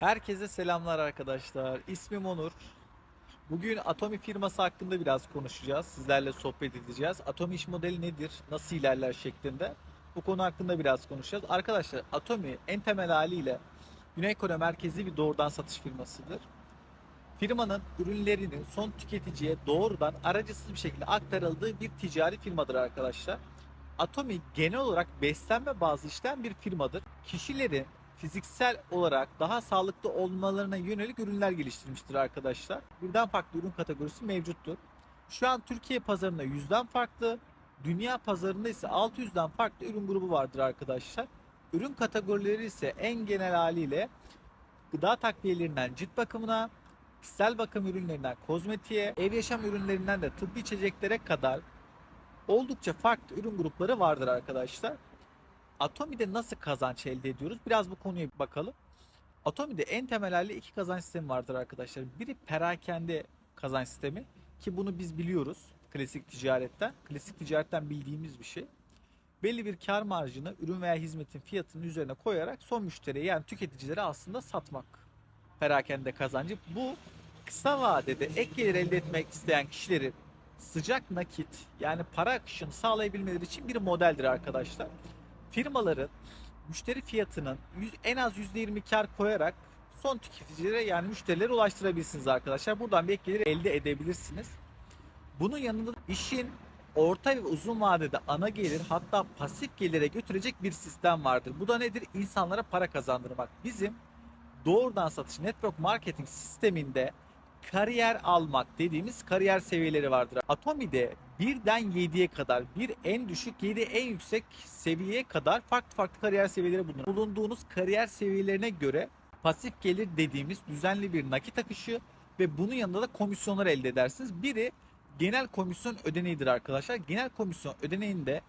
Herkese selamlar arkadaşlar. İsmim Onur. Bugün Atomi firması hakkında biraz konuşacağız. Sizlerle sohbet edeceğiz. Atomi iş modeli nedir? Nasıl ilerler şeklinde. Bu konu hakkında biraz konuşacağız. Arkadaşlar Atomi en temel haliyle Güney Kore merkezli bir doğrudan satış firmasıdır. Firmanın ürünlerinin son tüketiciye doğrudan aracısız bir şekilde aktarıldığı bir ticari firmadır arkadaşlar. Atomi genel olarak beslenme bazlı işleyen bir firmadır. Kişilerin fiziksel olarak daha sağlıklı olmalarına yönelik ürünler geliştirmiştir arkadaşlar. Birden farklı ürün kategorisi mevcuttur. Şu an Türkiye pazarında 100'den farklı, dünya pazarında ise 600'den farklı ürün grubu vardır arkadaşlar. Ürün kategorileri ise en genel haliyle gıda takviyelerinden cilt bakımına, kişisel bakım ürünlerinden kozmetiğe, ev yaşam ürünlerinden de tıbbi içeceklere kadar oldukça farklı ürün grupları vardır arkadaşlar. Atomi'de nasıl kazanç elde ediyoruz? Biraz bu konuya bir bakalım. Atomi'de en temel haliyle iki kazanç sistemi vardır arkadaşlar. Biri perakende kazanç sistemi ki bunu biz biliyoruz klasik ticaretten. Klasik ticaretten bildiğimiz bir şey. Belli bir kar marjını ürün veya hizmetin fiyatının üzerine koyarak son müşteriye yani tüketicilere aslında satmak. Perakende kazancı. Bu kısa vadede ek gelir elde etmek isteyen kişilerin sıcak nakit yani para akışını sağlayabilmeleri için bir modeldir arkadaşlar. Firmaların müşteri fiyatının en az %20 kar koyarak son tüketicilere yani müşterilere ulaştırabilirsiniz arkadaşlar. Buradan bir ek gelir elde edebilirsiniz. Bunun yanında işin orta ve uzun vadede ana gelir hatta pasif gelire götürecek bir sistem vardır. Bu da nedir? İnsanlara para kazandırmak. Bizim doğrudan satış network marketing sisteminde kariyer almak dediğimiz kariyer seviyeleri vardır. Atomi'de birden 7'ye kadar bir en düşük 7 en yüksek seviyeye kadar farklı farklı kariyer seviyeleri bulunur. Bulunduğunuz kariyer seviyelerine göre pasif gelir dediğimiz düzenli bir nakit akışı ve bunun yanında da komisyonlar elde edersiniz. Biri genel komisyon ödeneğidir arkadaşlar. Genel komisyon ödeneğinde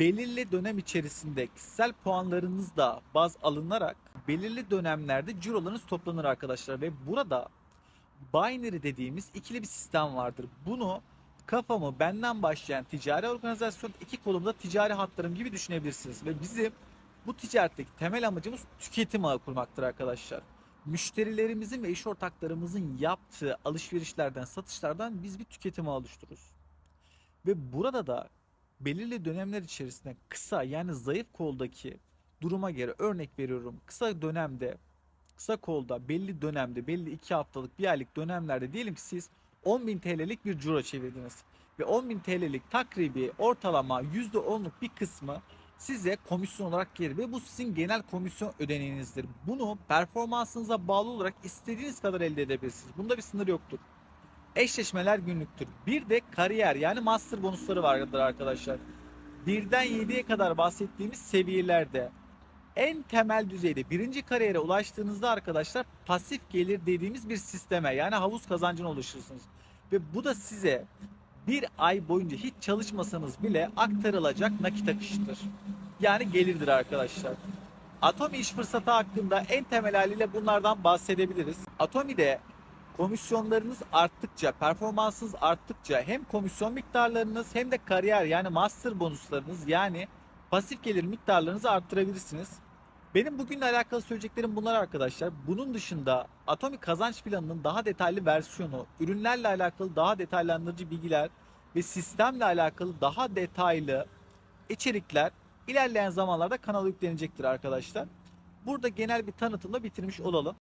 belirli dönem içerisinde kişisel puanlarınız da baz alınarak belirli dönemlerde cirolarınız toplanır arkadaşlar ve burada binary dediğimiz ikili bir sistem vardır. Bunu kafamı benden başlayan ticari organizasyon iki kolumda ticari hatlarım gibi düşünebilirsiniz ve bizim bu ticaretteki temel amacımız tüketim ağı kurmaktır arkadaşlar. Müşterilerimizin ve iş ortaklarımızın yaptığı alışverişlerden, satışlardan biz bir tüketim ağı oluştururuz. Ve burada da belirli dönemler içerisinde kısa yani zayıf koldaki duruma göre örnek veriyorum. Kısa dönemde kısa kolda belli dönemde belli 2 haftalık bir aylık dönemlerde diyelim ki siz 10.000 TL'lik bir ciro çevirdiniz. Ve 10.000 TL'lik takribi ortalama %10'luk bir kısmı size komisyon olarak gelir ve bu sizin genel komisyon ödeneğinizdir. Bunu performansınıza bağlı olarak istediğiniz kadar elde edebilirsiniz. Bunda bir sınır yoktur. Eşleşmeler günlüktür. Bir de kariyer yani master bonusları vardır arkadaşlar. Birden 7'ye kadar bahsettiğimiz seviyelerde en temel düzeyde birinci kariyere ulaştığınızda arkadaşlar pasif gelir dediğimiz bir sisteme yani havuz kazancına ulaşırsınız. Ve bu da size bir ay boyunca hiç çalışmasanız bile aktarılacak nakit akışıdır. Yani gelirdir arkadaşlar. Atomi iş fırsatı hakkında en temel haliyle bunlardan bahsedebiliriz. Atomi'de komisyonlarınız arttıkça, performansınız arttıkça hem komisyon miktarlarınız hem de kariyer yani master bonuslarınız yani pasif gelir miktarlarınızı arttırabilirsiniz. Benim bugünle alakalı söyleyeceklerim bunlar arkadaşlar. Bunun dışında Atomi kazanç planının daha detaylı versiyonu, ürünlerle alakalı daha detaylandırıcı bilgiler ve sistemle alakalı daha detaylı içerikler ilerleyen zamanlarda kanala yüklenecektir arkadaşlar. Burada genel bir tanıtımla bitirmiş olalım.